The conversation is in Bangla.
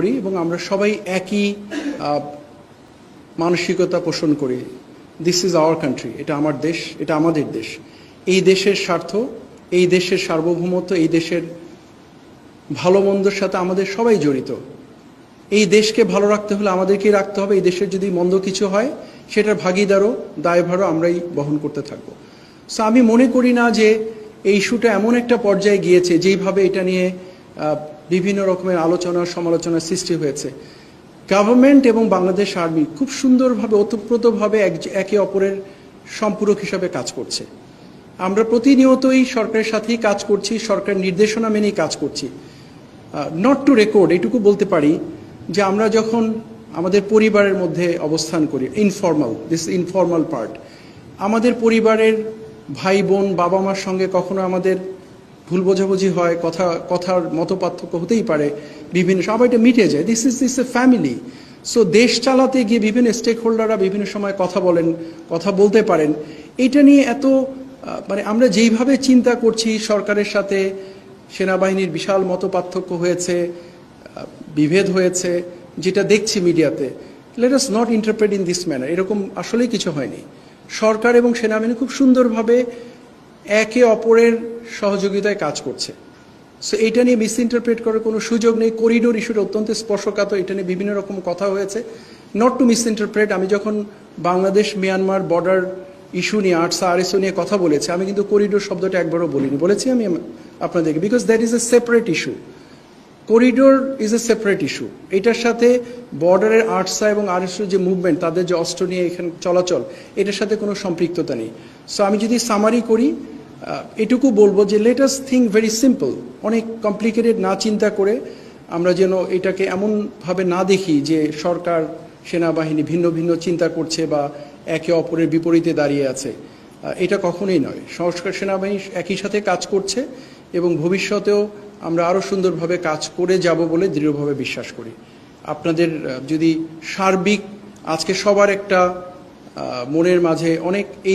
করি এবং আমরা সবাই একই মানসিকতা পোষণ করি। দিস ইজ আওয়ার কান্ট্রি এটা আমার দেশ, এটা আমাদের দেশ। এই দেশের স্বার্থ, এই দেশের সার্বভৌমত্ব, এই দেশের ভালো মন্দর সাথে আমাদের সবাই জড়িত। এই দেশকে ভালো রাখতে হলে আমাদেরকেই রাখতে হবে। এই দেশের যদি মন্দ কিছু হয়, সেটার ভাগিদারও, দায়ভারও আমরাই বহন করতে থাকব। সো আমি মনে করি না যে এই ইস্যুটা এমন একটা পর্যায়ে গিয়েছে যেইভাবে এটা নিয়ে বিভিন্ন রকমের আলোচনা, সমালোচনার সৃষ্টি হয়েছে। গভর্নমেন্ট এবং বাংলাদেশ আর্মি খুব সুন্দরভাবে, ওতপ্রোতভাবে এক- অপরের সম্পূরক হিসাবে কাজ করছে। আমরা প্রতিনিয়তই সরকারের সাথেই কাজ করছি, সরকার নির্দেশনা মেনেই কাজ করছি। নট টু রেকর্ড এটুকু বলতে পারি যে আমরা যখন আমাদের পরিবারের মধ্যে অবস্থান করি ইনফর্মাল দিস ইনফর্মাল পার্ট আমাদের পরিবারের ভাই বোন, বাবা মার সঙ্গে কখনো আমাদের বোঝাবুঝি হয়, কথা, কথার মত পার্থক্য হতেই পারে, বিভিন্ন, সবাই এটা মিটে যায়। This is this a family so দেশ চালাতে গিয়ে বিভিন্ন স্টেক হোল্ডাররা বিভিন্ন সময় কথা বলেন, কথা বলতে পারেন। এটা নিয়ে এত মানে আমরা যেইভাবে চিন্তা করছি, সরকারের সাথে সেনাবাহিনীর বিশাল মত পার্থক্য হয়েছে বিভেদ হয়েছে, যেটা দেখছি মিডিয়াতে। Let us not interpret in this manner এরকম আসলেই কিছু হয়নি। সরকার এবং সেনাবাহিনী খুব সুন্দরভাবে একে অপরের সহযোগিতায় কাজ করছে। সো এটা নিয়ে মিস ইন্টারপ্রেট করার কোনো সুযোগ নেই। করিডোর ইস্যুটা অত্যন্ত স্পর্শকাতর। এটা নিয়ে বিভিন্ন রকম কথা হয়েছে। নট টু মিস ইন্টারপ্রেট আমি যখন বাংলাদেশ মিয়ানমার বর্ডার ইস্যু নিয়ে আর্টস আর আরএসও নিয়ে কথা বলেছি, আমি কিন্তু করিডোর শব্দটা একবারও বলিনি। বলেছি আমি আপনাদেরকে because that is a separate issue corridor is a separate issue এটার সাথে বর্ডারের আর্টসা এবং আরএসও যে মুভমেন্ট তাদের যে অস্ত্র নিয়ে এখানে চলাচল, এটার সাথে কোনো সম্পৃক্ততা নেই। সো আমি যদি সামারি করি এটুকু বলব যে let us think very simple অনেক কমপ্লিকেটেড না চিন্তা করে আমরা যেন এটাকে এমনভাবে না দেখি যে সরকার, সেনাবাহিনী ভিন্ন ভিন্ন চিন্তা করছে বা একে অপরের বিপরীতে দাঁড়িয়ে আছে। এটা কখনোই নয়। সংস্কার সেনাবাহিনী একই সাথে কাজ করছে এবং ভবিষ্যতেও আমরা আরও সুন্দরভাবে কাজ করে যাব বলে দৃঢ়ভাবে বিশ্বাস করি। আপনাদের যদি সার্বিক, আজকে সবার একটা মনের মাঝে অনেক এই